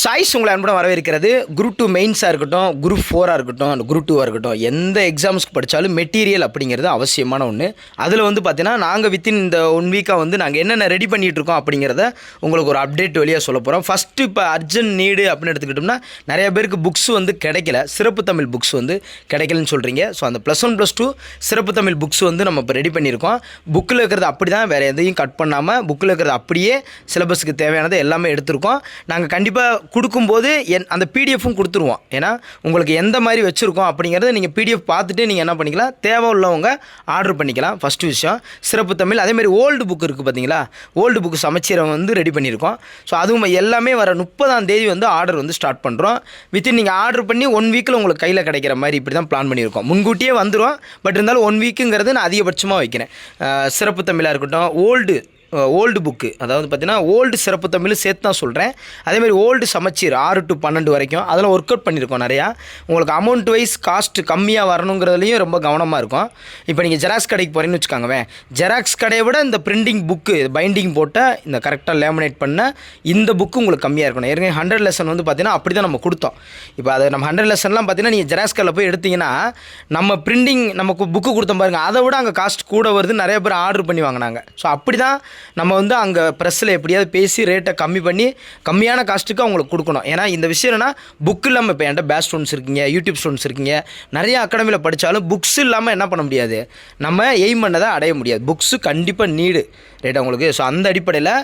Choice உங்களை அன்புடன் வரவேற்கிறது. குரூப் டூ மெயின்ஸாக இருக்கட்டும் குரூப் ஃபோராக இருக்கட்டும் குரூப் டூவாக இருக்கட்டும் எந்த எக்ஸாம்ஸ்க்கு படித்தாலும் மெட்டீரியல் அப்படிங்கிறது அவசியமான ஒன்று அதில் வந்து பார்த்தீங்கன்னா நாங்கள் வித்தின் இந்த ஒன் வீக்காக வந்து நாங்கள் என்னென்ன ரெடி பண்ணிகிட்டு இருக்கோம் அப்படிங்கிறத உங்களுக்கு ஒரு அப்டேட் வழியாக சொல்ல போகிறோம் ஃபஸ்ட்டு இப்போ அர்ஜென்ட் நீடு அப்படின்னு எடுத்துக்கிட்டோம்னா நிறைய பேருக்கு புக்ஸ் வந்து கிடைக்கல. சிறப்பு தமிழ் புக்ஸ் வந்து கிடைக்கலன்னு சொல்கிறீங்க ஸோ அந்த ப்ளஸ் ஒன் ப்ளஸ் டூ சிறப்பு தமிழ் புக்ஸ் வந்து நம்ம இப்போ ரெடி பண்ணியிருக்கோம். புக்கில் இருக்கிறது அப்படி தான் வேறு எதையும் கட் பண்ணாமல் புக்கில் இருக்கிறது அப்படியே சிலபஸுக்கு தேவையானதை எல்லாமே எடுத்திருக்கோம். நாங்கள் கண்டிப்பாக கொடுக்கும்போது என் அந்த பிடிஎஃப்பும் கொடுத்துருவோம். ஏன்னா உங்களுக்கு எந்த மாதிரி வச்சுருக்கோம் அப்படிங்கிறத நீங்கள் பிடிஎஃப் பார்த்துட்டு நீங்கள் என்ன பண்ணிக்கலாம் தேவை உள்ளவங்க ஆர்டர் பண்ணிக்கலாம். ஃபஸ்ட்டு விஷயம் சிறப்பு தமிழ். அதே ஓல்டு புக் இருக்குது பார்த்தீங்களா ஓல்டு புக் சமைச்சீரம் வந்து ரெடி பண்ணியிருக்கோம். ஸோ அதுவும் எல்லாமே வர முப்பதாம் தேதி வந்து ஆர்டர் வந்து ஸ்டார்ட் பண்ணுறோம் வித்தின் நீங்கள் ஆர்டர் பண்ணி ஒன் வீக்கில் உங்களுக்கு கையில் கிடைக்கிற மாதிரி இப்படி தான் பிளான் பண்ணியிருக்கோம். முன்கூட்டியே வந்துடும் பட் இருந்தாலும் ஒன் வீக்குங்கிறது நான் அதிகபட்சமாக வைக்கிறேன். சிறப்பு தமிழாக இருக்கட்டும் ஓல்டு ஓல்டு புக்கு அதாவது பார்த்தீங்கன்னா ஓல்டு சிறப்பு தமிழ் சேர்த்து தான் சொல்கிறேன் அதேமாதிரி ஓல்டு சமச்சீர் ஆறு டு பன்னெண்டு வரைக்கும். அதெல்லாம் ஒர்க் அவுட் பண்ணியிருக்கோம் நிறையா. உங்களுக்கு அமௌண்ட் வைஸ் காஸ்ட் கம்மியாக வரணுங்கிறதுலையும் ரொம்ப கவனமாக இருக்கும். இப்போ நீங்கள் ஜெராக்ஸ் கடைக்கு போகிறீங்கன்னு வச்சுக்கோங்கவேன் ஜெராக்ஸ் கடையை விட இந்த பிரிண்டிங் புக்கு பைண்டிங் போட்டால் இந்த கரெக்டாக லேமினேட் பண்ண இந்த புக்கு உங்களுக்கு கம்மியாக இருக்கணும். ஏற்கனவே ஹண்ட்ரட் லெசன் வந்து பார்த்தீங்கன்னா அப்படி தான் நம்ம கொடுத்தோம். இப்போ அதை நம்ம ஹண்ட்ரட் லெசன்லாம் பார்த்தீங்கன்னா நீங்கள் ஜெராக்ஸ் கடையில் போய் எடுத்தீங்கன்னா நம்ம பிரிண்டிங் நமக்கு புக்கு கொடுத்தோம் பாருங்கள் அதை விட அங்கே காஸ்ட் கூட வருது நிறைய பேர் ஆர்டர் பண்ணி வாங்கினாங்க. ஸோ அப்படி தான் நம்ம வந்து அங்கே ப்ரெஸ்ஸில் எப்படியாவது பேசி ரேட்டை கம்மி பண்ணி கம்மியான காஸ்ட்டுக்கு அவங்களுக்கு கொடுக்கணும். ஏன்னா இந்த விஷயம் என்னன்னா புக் இல்லாமல் இப்போ என்கிட்ட பேஸ் ஸ்டூடெண்ட்ஸ் இருக்கீங்க யூடியூப் ஸ்டூடெண்ட்ஸ் இருக்கீங்க நிறைய அகாடமியில் படித்தாலும் புக்ஸ் இல்லாமல் என்ன பண்ண முடியாது? நம்ம எய்ம் பண்ணதை அடைய முடியாது. புக்ஸு கண்டிப்பாக நீடு ரேட் அவங்களுக்கு. ஸோ அந்த அடிப்படையில்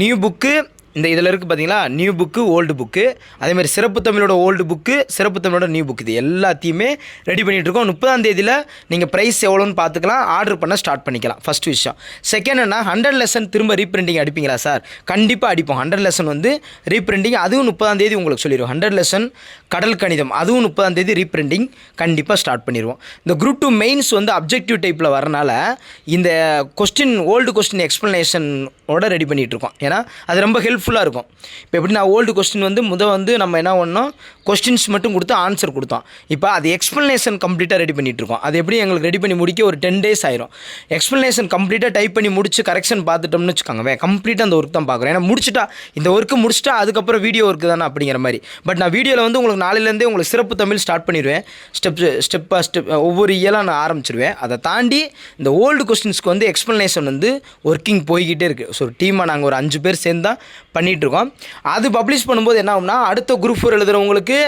நியூ புக்கு இந்த இதில் இருக்குது பார்த்தீங்களா நியூ புக்கு ஓல்டு புக்கு அதேமாதிரி சிறப்பு தமிழோட ஓல்டு புக்கு சிறப்பு தமிழோட நியூ புக்கு இது எல்லாத்தையுமே ரெடி பண்ணிகிட்டு இருக்கோம். முப்பதாம் தேதியில் நீங்கள் ப்ரைஸ் எவ்வளோன்னு பார்த்துக்கலாம். ஆர்டர் பண்ண ஸ்டார்ட் பண்ணிக்கலாம். ஃபஸ்ட் விஷயம். செகண்ட் என்ன ஹண்ட்ரட் லெசன் திரும்ப ரீப்ரிண்டிங் அடிப்பீங்களா சார் கண்டிப்பாக அடிப்போம். ஹண்ட்ரட் லெசன் வந்து ரீப்ரிண்டிங் அதுவும் முப்பதாம் தேதி உங்களுக்கு சொல்லிடுவோம் ஹண்ட்ரட் லெசன் கடல் கணிதம் அதுவும் முப்பதாம் தேதி ரீப்ரிண்டிங் கண்டிப்பாக ஸ்டார்ட் பண்ணிடுவோம் இந்த குரூப் டூ மெயின்ஸ் வந்து அப்ஜெக்டிவ் டைப்பில் வரனால இந்த கொஸ்டின் ஓல்டு கொஸ்டின் எக்ஸ்ப்ளனேஷனோட ரெடி பண்ணிகிட்டு இருக்கோம். ஏன்னா அது ரொம்ப ஹெல்ப் ஹெல்ப்ஃபுல்லாக இருக்கும். இப்போ எப்படி நான் ஓல்டு கொஸ்டின் வந்து முத வந்து நம்ம என்ன பண்ணோம்? கொஸ்டின்ஸ் மட்டும் கொடுத்து ஆன்சர் கொடுத்தோம். இப்போ அது எக்ஸ்ப்ளனேஷன் கம்ப்ளீட்டாக ரெடி பண்ணிட்டு இருக்கோம் அது எப்படி எங்களுக்கு ரெடி பண்ணி முடிக்க ஒரு டென் டேஸ் ஆயிரும். எக்ஸ்ப்ளனேஷன் கம்ப்ளீட்டாக டைப் பண்ணி முடிச்சு கரெக்ஷன் பார்த்துட்டோம்னு வச்சுக்கோங்க கம்ப்ளீட்டாக அந்த ஒர்க் தான் பார்க்குறேன் ஏன்னா முடிச்சுட்டா இந்த ஒர்க்கு முடிச்சுட்டா அதுக்கப்புறம் வீடியோ ஒர்க்கு தானே அப்படிங்கிற மாதிரி. பட் நான் வீடியோவில் வந்து உங்களுக்கு நாளையிலேருந்தே உங்களுக்கு சிறப்பு தமிழ் ஸ்டார்ட் பண்ணிடுவேன். ஸ்டெப் ஸ்டெப்பாக ஸ்டெப் ஒவ்வொரு இயலாக நான் ஆரம்பிச்சிருவேன். அதை தாண்டி இந்த ஓல்டு கொஸ்டின்ஸ்க்கு வந்து எக்ஸ்ப்ளனேஷன் வந்து ஒர்க்கிங் போய்கிட்டே இருக்குது ஸோ டீமாக நாங்கள் ஒரு அஞ்சு பேர் சேர்ந்தால் பண்ணிகிட்ருக்கோம் அது பப்ளிஷ் பண்ணும்போது என்ன ஆகும்னா அடுத்த குரூப் ஃபோர் எழுதுகிறவங்களுக்கு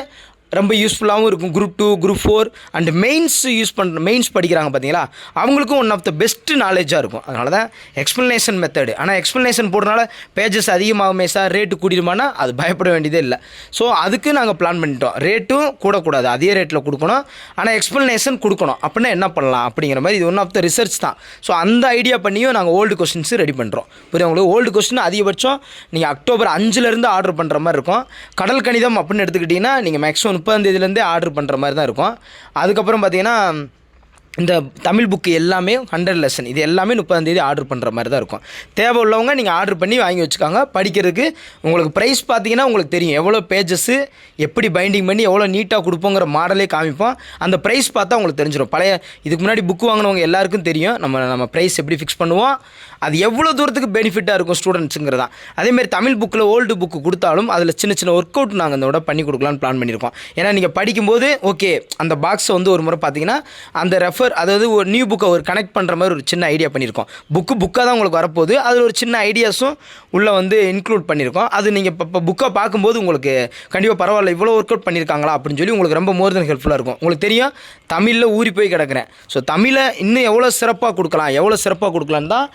ரொம்ப யூஸ்ஃபுல்லாகவும் இருக்கும். Group two group four and mains use பண்ணுற மெயின்ஸ் படிக்கிறாங்க பார்த்தீங்களா அவங்களுக்கும் ஒன் ஆஃப் த பெஸ்ட்டு நாலேஜாக இருக்கும். அதனால தான் எக்ஸ்ப்ளனேஷன் மெத்தடு ஆனால் எக்ஸ்ப்ளனேஷன் போடுறதுனால பேஜஸ் அதிகமாகுமே சார் ரேட்டு கூட்டிடுமானா அது பயப்பட வேண்டியதே இல்லை. ஸோ அதுக்கு நாங்கள் பிளான் பண்ணிட்டோம். ரேட்டும் கூடக்கூடாது. அதே ரேட்டில் கொடுக்கணும். ஆனால் எக்ஸ்ப்ளனேஷன் கொடுக்கணும். அப்படின்னா என்ன பண்ணலாம்? அப்படிங்கிற மாதிரி இது ஒன் ஆஃப் த ரிசர்ச் தான். ஸோ அந்த ஐடியா பண்ணியும் நாங்கள் ஓல்டு கொஸ்டின்ஸ் ரெடி பண்ணுறோம் புரியும் உங்களுக்கு? ஓல்டு கொஸ்டின் அதிகபட்சம் நீங்கள் அக்டோபர் அஞ்சுலேருந்து ஆர்டர் பண்ணுற மாதிரி இருக்கும். கடல் கணிதம் அப்படின்னு எடுத்துக்கிட்டிங்கன்னா நீங்கள் மேக்ஸிமம் முப்பதாம் தேதியிலேருந்தே ஆர்டர் பண்ணுற மாதிரி தான் இருக்கும். அதுக்கப்புறம் பார்த்தீங்கன்னா இந்த தமிழ் புக்கு எல்லாமே ஹண்ட்ரட் லெசன் இது எல்லாமே முப்பதாம் தேதி ஆர்டர் பண்ணுற மாதிரி தான் இருக்கும். தேவை உள்ளவங்க நீங்கள் ஆர்டர் பண்ணி வாங்கி வச்சுக்காங்க. படிக்கிறதுக்கு உங்களுக்கு ப்ரைஸ் பார்த்தீங்கன்னா உங்களுக்கு தெரியும். எவ்வளோ பேஜஸ்ஸு எப்படி பைண்டிங் பண்ணி எவ்வளோ நீட்டாக கொடுப்போங்கிற மாடலே காமிப்போம். அந்த ப்ரைஸ் பார்த்தா உங்களுக்கு தெரிஞ்சிடும் பழைய இதுக்கு முன்னாடி புக்கு வாங்கினவங்க எல்லாருக்கும் தெரியும். நம்ம நம்ம ப்ரைஸ் எப்படி ஃபிக்ஸ் பண்ணுவோம். அது எவ்வளோ தூரத்துக்கு பெனிஃபிட்டாக இருக்கும் ஸ்டூடெண்ட்ஸுங்கிறதா அதேமாதிரி தமிழ் புக்கில் ஓல்டு புக்கு கொடுத்தாலும் அதில் சின்ன சின்ன ஒர்க் அவுட் நாங்கள் இந்த விட பண்ணி கொடுக்கலான்னு பிளான் பண்ணியிருக்கோம். ஏன்னா நீங்கள் படிக்கும்போது ஓகே அந்த பாக்ஸை வந்து ஒரு முறை பார்த்தீங்கன்னா அந்த ரெஃபர் அதாவது ஒரு நியூ புக்கை ஒரு கனெக்ட் பண்ணுற மாதிரி ஒரு சின்ன ஐடியா பண்ணியிருக்கோம். புக்கு புக்காக தான் உங்களுக்கு வரப்போகுது. அதில் ஒரு சின்ன ஐடியாஸும் உள்ளே வந்து இன்க்ளூட் பண்ணியிருக்கோம். அது நீங்கள் இப்போ இப்போ புக்கை பார்க்கும்போது உங்களுக்கு கண்டிப்பாக பரவாயில்ல இவ்வளோ ஒர்க் அவுட் பண்ணியிருக்காங்களா அப்படின்னு சொல்லி உங்களுக்கு ரொம்ப மோர் தென் ஹெல்ப்ஃபுல்லாக இருக்கும். உங்களுக்கு தெரியும் தமிழில் ஊறி போய் கிடக்கிறேன். ஸோ தமிழை இன்னும் எவ்வளோ சிறப்பாக கொடுக்கலாம் எவ்வளோ சிறப்பாக கொடுக்கலான்னு தான்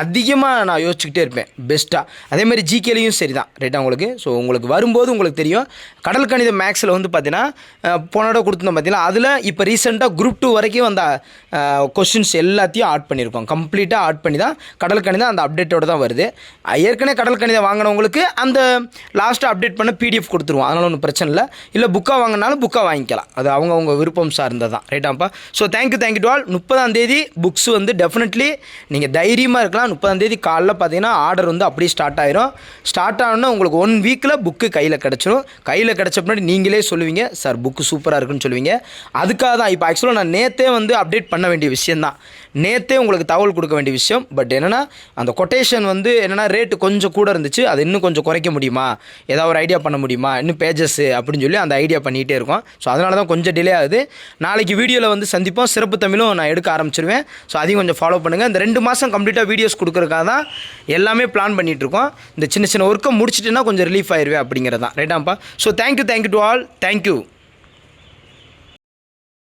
அதிகமாக நான் யோசிச்சுக்கிட்டே இருப்பேன். பெஸ்ட்டாக அதேமாதிரி ஜிகேலையும் சரி தான் ரைட்டாக உங்களுக்கு? ஸோ உங்களுக்கு வரும்போது உங்களுக்கு தெரியும். கடல் கணித மேக்ஸில் வந்து பார்த்தீங்கன்னா போனோட கொடுத்துருந்தோம் பார்த்தீங்கன்னா அதில் இப்போ ரீசெண்டாக குரூப் டூ வரைக்கும் அந்த கொஷின்ஸ் எல்லாத்தையும் ஆட் பண்ணியிருக்கோம் கம்ப்ளீட்டாக ஆட் பண்ணி தான் கடல் கணிதம் அந்த அப்டேட்டோட தான் வருது. ஏற்கனவே கடல் கணிதம் வாங்கினவங்களுக்கு அந்த லாஸ்ட்டாக அப்டேட் பண்ண பிடிஎஃப் கொடுத்துருவோம். அதனால் ஒன்றும் பிரச்சனை இல்லை. இல்லை புக்காக வாங்கினாலும் புக்காக வாங்கிக்கலாம். அது அவங்கவுங்க விருப்பம் சார்ந்தது தான் ரைட்டாப்பா so thank you thank you to all முப்பதாம் தேதி புக்ஸ் வந்து டெஃபினெட்லி நீங்கள் தைரியமாக இருக்கலாம். முப்பதாம் தேதி காலைல பார்த்தீங்கன்னா ஆர்டர் வந்து அப்படியே ஸ்டார்ட் ஆயிரும். ஸ்டார்ட் ஆகணும்னா உங்களுக்கு ஒன் வீக்கில் புக்கு கையில் கிடச்சிரும். கையில் கிடச்ச பின்னாடி நீங்களே சொல்லுவீங்க சார் புக்கு சூப்பராக இருக்குன்னு சொல்லுவீங்க. அதுக்காக தான் இப்போ ஆக்சுவலாக நான் நேற்றே வந்து அப்டேட் பண்ண வேண்டிய விஷயந்தான் நேற்றே உங்களுக்கு தகவல் கொடுக்க வேண்டிய விஷயம் பட் என்னென்னா அந்த கொட்டேஷன் வந்து என்னென்னா ரேட்டு கொஞ்சம் கூட இருந்துச்சு அது இன்னும் கொஞ்சம் குறைக்க முடியுமா? ஏதாவது ஒரு ஐடியா பண்ண முடியுமா? இன்னும் பேஜஸ் அப்படின்னு சொல்லி அந்த ஐடியா பண்ணிகிட்டே இருக்கோம். ஸோ அதனால தான் கொஞ்சம் டிலே ஆகுது. நாளைக்கு வீடியோவில் வந்து சந்திப்போம். சிறப்பு தமிழும் நான் எடுக்க ஆரம்பிச்சிருவேன். ஸோ அதையும் கொஞ்சம் ஃபாலோ பண்ணுங்கள் இந்த ரெண்டு மாதம் கம்ப்ளீட்டாக வீடியோஸ் கொடுக்குறக்காக தான் எல்லாமே பிளான் பண்ணிகிட்டு இருக்கோம். இந்த சின்ன சின்ன ஒர்க்கை முடிச்சிட்டுனா கொஞ்சம் ரிலீஃப் ஆயிடுவேன் அப்படிங்கிறது தான் ரைட்டாப்பா so thank you thank you to all thank you